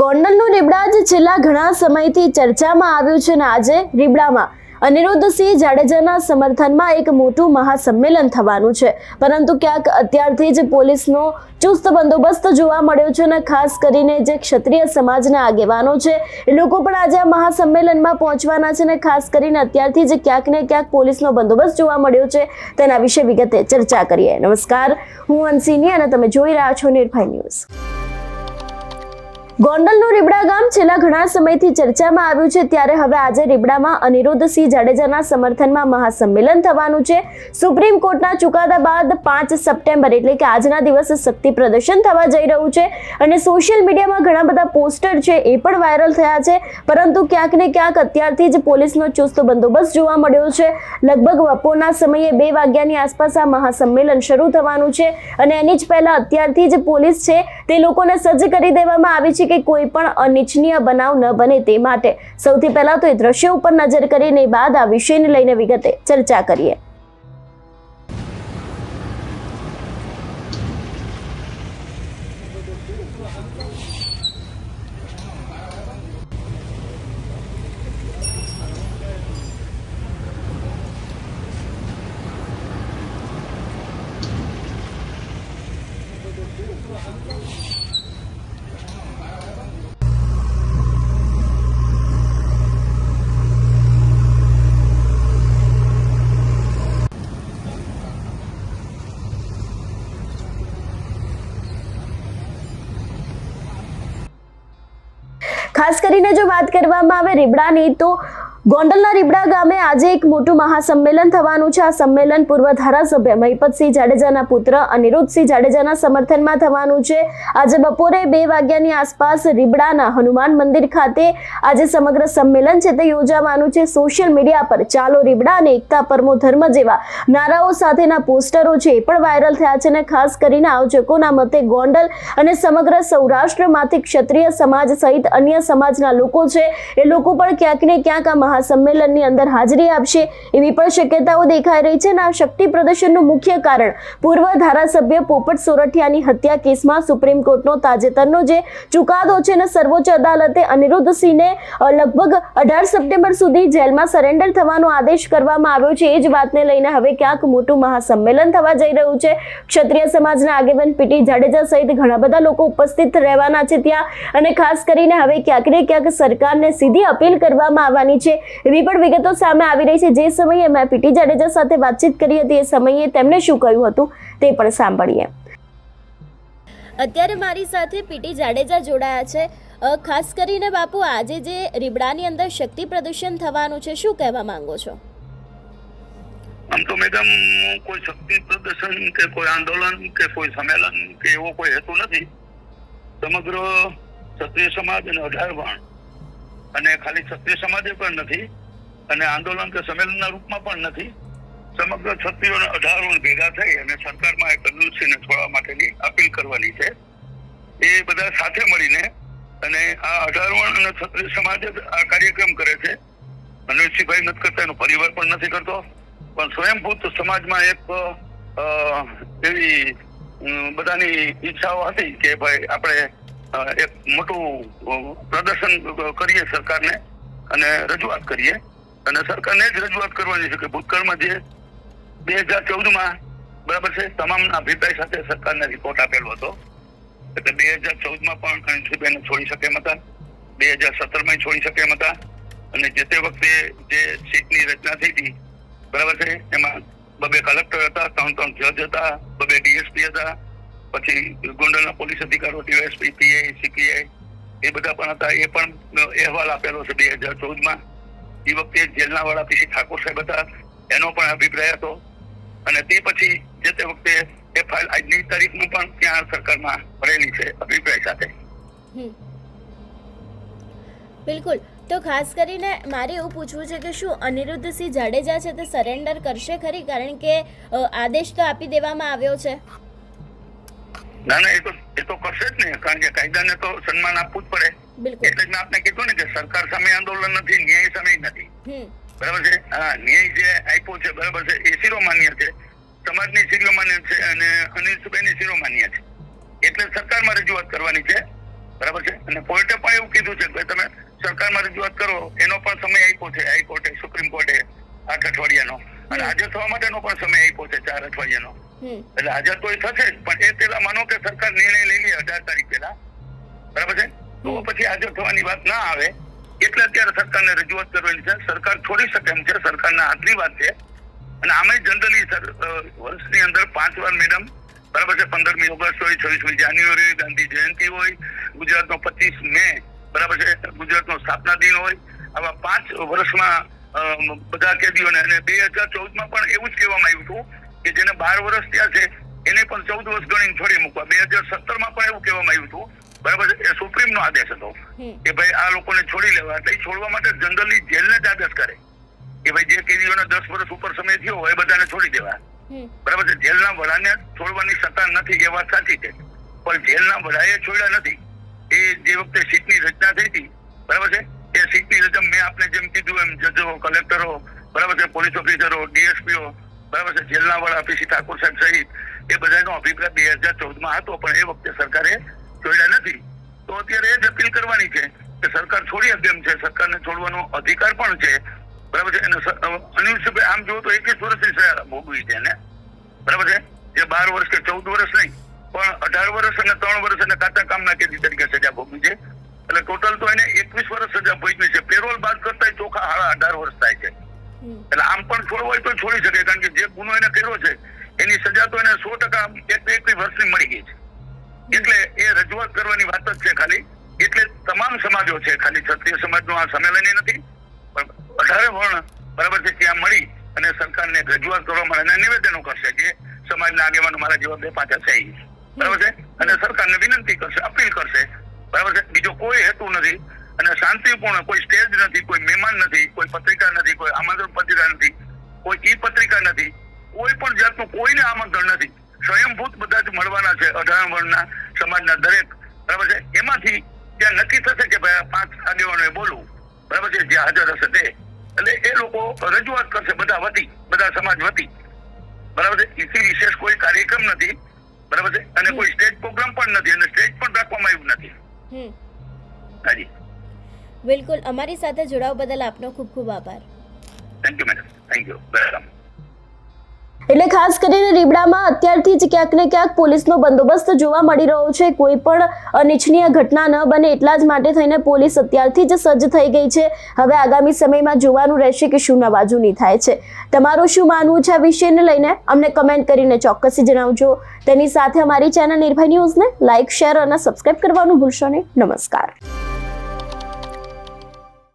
ગોંડલનું રીબડા જ છેલ્લા ઘણા સમયથી ચર્ચામાં આવ્યું છે અને આજે રીબડામાં અનિરુદ્ધસિંહ જાડેજાના સમર્થનમાં એક મોટું મહાસંમેલન થવાનું છે. પરંતુ ક્યાંક અત્યારથી જ પોલીસનો ચુસ્ત બંદોબસ્ત જોવા મળ્યો છે અને ખાસ કરીને જે ક્ષત્રિય સમાજના આગેવાનો છે, એ લોકો પણ આજે આ મહાસંમેલનમાં પહોંચવાના છે અને ખાસ કરીને અત્યારથી જ ક્યાંક ને ક્યાંક પોલીસનો બંદોબસ્ત જોવા મળ્યો છે. તેના વિશે વિગતે ચર્ચા કરીએ. નમસ્કાર. હું અનસિની અને તમે જોઈ રહ્યા છો નિર્ભય ન્યૂઝ. ગોંડલનું રીબડા ગામ છેલ્લા ઘણા સમયથી ચર્ચામાં આવ્યું છે, ત્યારે હવે આજે રીબડામાં અનિરુદ્ધસિંહ જાડેજાના સમર્થનમાં મહાસંમેલન થવાનું છે. સુપ્રીમ કોર્ટના ચુકાદા બાદ પાંચ સપ્ટેમ્બર એટલે કે આજના દિવસે શક્તિ પ્રદર્શન થવા જઈ રહ્યું છે અને સોશિયલ મીડિયામાં ઘણા બધા પોસ્ટર છે એ પણ વાયરલ થયા છે. પરંતુ ક્યાંક ને ક્યાંક અત્યારથી જ પોલીસનો ચુસ્ત બંદોબસ્ત જોવા મળ્યો છે. લગભગ બપોરના સમયે બે વાગ્યાની આસપાસ આ મહાસંમેલન શરૂ થવાનું છે અને એની જ પહેલા અત્યારથી જ પોલીસ છે તે લોકોને સજ્જ કરી દેવામાં આવી છે. કે કોઈ પણ અનિચ્છનીય બનાવ ન બને તે માટે સૌથી પહેલા તો એ દ્રશ્ય ઉપર નજર કરીને બાદ આ વિષયને લઈને વિગતે ચર્ચા કરીએ. ખાસ કરીને જો વાત કરવામાં આવે રીબડાની તો ગોંડલના રીબડા ગામે આજે એક મોટું મહાસંમેલન થવાનું છે. આ સંમેલન પૂર્વ ધારાસભ્ય મહિપતસિંહ જાડેજાના પુત્ર અનિરુદ્ધસિંહ જાડેજાના સમર્થનમાં થવાનું છે. આજે બપોરે બે વાગ્યાની આસપાસ રીબડાના હનુમાન મંદિર ખાતે આજે સમગ્ર સંમેલન છે તે યોજાવાનું છે. સોશિયલ મીડિયા પર ચાલો રીબડા અને એકતા પરમો ધર્મ જેવા નારાઓ સાથેના પોસ્ટરો છે એ પણ વાયરલ થયા છે અને ખાસ કરીને આયોજકોના મતે ગોંડલ અને સમગ્ર સૌરાષ્ટ્રમાંથી ક્ષત્રિય સમાજ સહિત અન્ય સમાજના લોકો છે. એ લોકો પણ ક્યાંક ને ક્યાંક આ મહાસંમેલનની અંદર હાજરી આપશે એવી પણ શક્યતાઓ દેખાઈ રહી છે અને આ શક્તિ પ્રદર્શનનું મુખ્ય કારણ પૂર્વ ધારાસભ્ય પોપટ સોરઠિયાની હત્યા કેસમાં સુપ્રીમ કોર્ટનો તાજેતરનો જે ચુકાદો છે અને સર્વોચ્ચ અદાલતે અનિરુદ્ધ સિંહને લગભગ અઢાર સપ્ટેમ્બર સુધી જેલમાં સરેન્ડર થવાનો આદેશ કરવામાં આવ્યો છે. એ જ વાતને લઈને હવે ક્યાંક મોટું મહાસંમેલન થવા જઈ રહ્યું છે. ક્ષત્રિય સમાજના આગેવાન પીટી જાડેજા સહિત ઘણા બધા લોકો ઉપસ્થિત રહેવાના છે ત્યાં અને ખાસ કરીને હવે ક્યાંક ને ક્યાંક સરકારને સીધી અપીલ કરવામાં આવવાની છે. એવી પણ વિગતો સામે આવી રહી છે. જે સમયે મેં પીટી જાડેજા સાથે વાતચીત કરી હતી એ સમયે તેમણે શું કહ્યું હતું તે પણ સાંભળીએ. અત્યારે મારી સાથે પીટી જાડેજા જોડાયા છે. ખાસ કરીને બાપુ આજે જે રીબડાની અંદર શક્તિ પ્રદર્શન થવાનું છે શું કહેવા માંગો છો? આમ તો મેડમ કોઈ શક્તિ પ્રદર્શન કે કોઈ આંદોલન કે કોઈ સંમેલન કે એવો કોઈ હેતુ નથી. સમગ્ર ક્ષત્રિય સમાજ અને અઢાર અને ખાલી ક્ષત્રિય સમાજે પણ નથી અને આંદોલન કે સંમેલનના રૂપમાં પણ નથી. સમગ્ર ક્ષત્રિયોને અઢારો ભેગા થઈ અને સરકારમાં એક અનુસિંહને છોડવા માટેની અપીલ કરવાની છે. એ બધા સાથે મળીને અને આ અઢારવણ અને ક્ષત્રિય સમાજ આ કાર્યક્રમ કરે છે. મનોજસિંહભાઈ નથી કરતા, એનો પરિવાર પણ નથી કરતો. પણ સ્વયંભૂત સમાજમાં એક એવી બધાની ઈચ્છાઓ હતી કે ભાઈ આપણે એક મોટું પ્રદર્શન કરીએ સરકારને અને રજૂઆત કરીએ. અને સરકારને જ રજૂઆત કરવાની છે કે ભૂતકાળમાં જે બે હજાર ચૌદમાં બરાબર છે, તમામના અભિપ્રાય સાથે સરકારને રિપોર્ટ આપેલો હતો. એટલે બે હજાર ચૌદમાં પણ અનિલભાઈને છોડી શકે એમ હતા. બે હજાર સત્તરમાં છોડી શકે એમ હતા. અને જે તે વખતે જે સીટની રચના થઈ હતી, બરાબર છે, એમાં બબે કલેક્ટર હતા, ત્રણ ત્રણ જજ હતા, બબે ડીએસપી હતા પછી ગોંડલના પોલીસ અધિકારો ડીએસપી પીઆઈ, સીપીઆઈ એ બધા પણ હતા. એ પણ અહેવાલ આપેલો છે બે હજાર ચૌદમાં. એ વખતે જેલના વાળા પીસી ઠાકોર સાહેબ હતા. એનો પણ અભિપ્રાય હતો. અને તે પછી જે તે વખતે એ ફાઇલ આજની તારીખમાં પણ ત્યાં સરકારમાં ભરેલી છે અભિપ્રાય સાથે. બિલકુલ. તો ખાસ કરીને મારે એવું પૂછવું છે કે શું અનિરુદ્ધસિંહ જાડેજા છે તે સરેન્ડર કરશે ખરી? કારણ કે આદેશ તો આપી દેવામાં આવ્યો છે. ના ના એ તો એ તો કરશે જ ને કારણ કે કાયદાને તો સન્માન આપવું જ પડે. એટલે જ મેં આપને કીધું ને કે સરકાર સામે આંદોલન નથી ન્યાય સામે નથી. બરાબર છે? હા ન્યાય જે આપ્યો છે બરાબર છે એ શિરોમાન્ય છે. સમાજની શિરોમાન્ય છે અને અનિલ સુબેની શિરોમાન્ય છે. એટલે સરકારમાં રજૂઆત કરવાની છે. બરાબર છે? અને કોર્ટે પણ એવું કીધું છે કે તમે સરકારમાં રજૂઆત કરો એનો પણ સમય આપ્યો છે હાઈકોર્ટે સુપ્રીમ કોર્ટે આઠ અઠવાડિયાનો. અને આજે થવા માટેનો પણ સમય આપ્યો છે ચાર અઠવાડિયાનો. એટલે હાજર તો એ થશે પણ એ પેલા માનો કે સરકાર નિર્ણય લઈ લે અઢાર તારીખ પેલા બરાબર છે? તો પછી હાજર થવાની વાત ના આવે. એટલે અત્યારે સરકારને રજૂઆત કરવાની છે. સરકાર છોડી શકે એમ છે સરકારના હાથની વાત છે. અને આમે જનરલી વર્ષની અંદર પાંચ વાર મેડમ બરાબર છે પંદરમી ઓગસ્ટ હોય છવ્વીસમી જાન્યુઆરી હોય ગાંધી જયંતિ હોય ગુજરાતનો પચીસ મે બરાબર છે ગુજરાતનો સ્થાપના દિન હોય આવા પાંચ વર્ષમાં બધા કેદીઓને. અને બે હજાર ચૌદમાં પણ એવું જ કહેવામાં આવ્યું હતું કે જેને બાર વર્ષ થયા છે એને પણ ચૌદ વર્ષ ગણીને છોડી મૂકવા. બે હજાર સત્તરમાં પણ એવું કહેવામાં આવ્યું હતું. બરાબર એ સુપ્રીમ નો આદેશ હતો કે ભાઈ આ લોકોને છોડી લેવા. એટલે છોડવા માટે જનરલી જેલને જ આદેશ કરે. કે ભાઈ જે કેદીઓને દસ વર્ષ ઉપર સમય થયો હોય એ બધાને છોડી દેવા. બરાબર છે? જેલના વડાને છોડવાની સત્તા નથી એ વાત સાચી છે. પણ જેલના વડાએ છોડ્યા નથી. એ જે વખતે સીટની રચના થઈ હતી બરાબર છે? એ સીટની રચના મેં આપને જેમ કીધું એમ જજો કલેક્ટરો બરાબર છે? પોલીસ ઓફિસરો ડીએસપીઓ બરાબર છે? જેલના વડા પીસી ઠાકોર સાહેબ સહિત એ બધાનો અભિપ્રાય બે હજાર ચૌદમાં હતો પણ એ વખતે સરકારે જોડ્યા નથી. તો અત્યારે એ જ અપીલ કરવાની છે કે સરકાર છોડી અગમ છે. સરકારને છોડવાનો અધિકાર પણ છે. બરાબર છે? અને સ- અ, અનિલ સાહેબે આમ જુઓ તો એકવીસ વર્ષની સજા ભોગવી છે એને. બરાબર છે? જે બાર વર્ષ કે ચૌદ વર્ષ નહીં પણ અઢાર વર્ષ અને ત્રણ વર્ષ અને કાચા કામના કેદી તરીકે સજા ભોગવી છે. એટલે ટોટલ તો એને એકવીસ વર્ષ સજા ભોગવી સમાજનું આ સંમેલન ય નથી. પણ અઢારે વર્ણ બરાબર છે ત્યાં મળી અને સરકારને રજૂઆત કરવા માટે અને નિવેદનો કરશે કે સમાજના આગેવાનો મારા જેવા બે પાંચ હશે બરાબર છે? અને સરકારને વિનંતી કરશે, અપીલ કરશે. બરાબર છે? બીજો કોઈ હેતુ નથી અને શાંતિપૂર્ણ કોઈ સ્ટેજ નથી, કોઈ મહેમાન નથી, કોઈ પત્રિકા નથી, કોઈ આમંત્રણ પત્રિકા નથી, કોઈ ઈ પત્રિકા નથી, કોઈ પણ જાતનું કોઈને આમંત્રણ નથી. સ્વયંભૂત બધા જ મળવાના છે અઢાર વર્ણના સમાજના દરેક. બરાબર છે? એમાંથી ત્યાં નક્કી થશે કે ભાઈ પાંચ આગેવાનોએ બોલવું. બરાબર છે જે હાજર હશે તે એટલે એ લોકો રજૂઆત કરશે બધા વતી બધા સમાજ વતી. બરાબર છે? એથી વિશેષ કોઈ કાર્યક્રમ નથી બરાબર છે? અને કોઈ સ્ટેજ પ્રોગ્રામ પણ નથી અને સ્ટેજ પણ રાખવામાં આવ્યું નથી. હાજી. બિલકુલ. અમારી સાથે જોડાવા બદલ આપનો ખૂબ ખૂબ આભાર. Thank you madam thank you welcome એટલે ખાસ કરીને રીબડામાં અત્યારથી જ ક્યાંક ને ક્યાંક પોલીસનો બંદોબસ્ત જોવા મળી રહ્યો છે. કોઈ પણ અનિચ્છનીય ઘટના ન બને એટલા જ માટે થઈને પોલીસ અત્યારથી જ સજ્જ થઈ ગઈ છે. હવે આગામી સમયમાં જોવાનું રહેશે કે શું નવાજૂની થાય છે. તમારું શું માનવું છે આ વિષયને લઈને? અમને કમેન્ટ કરીને ચોક્કસથી જણાવજો. તેની સાથે અમારી ચેનલ નિર્ભય ન્યૂઝને લાઇક શેર અને સબસ્ક્રાઇબ કરવાનું ભૂલશો નહીં. નમસ્કાર.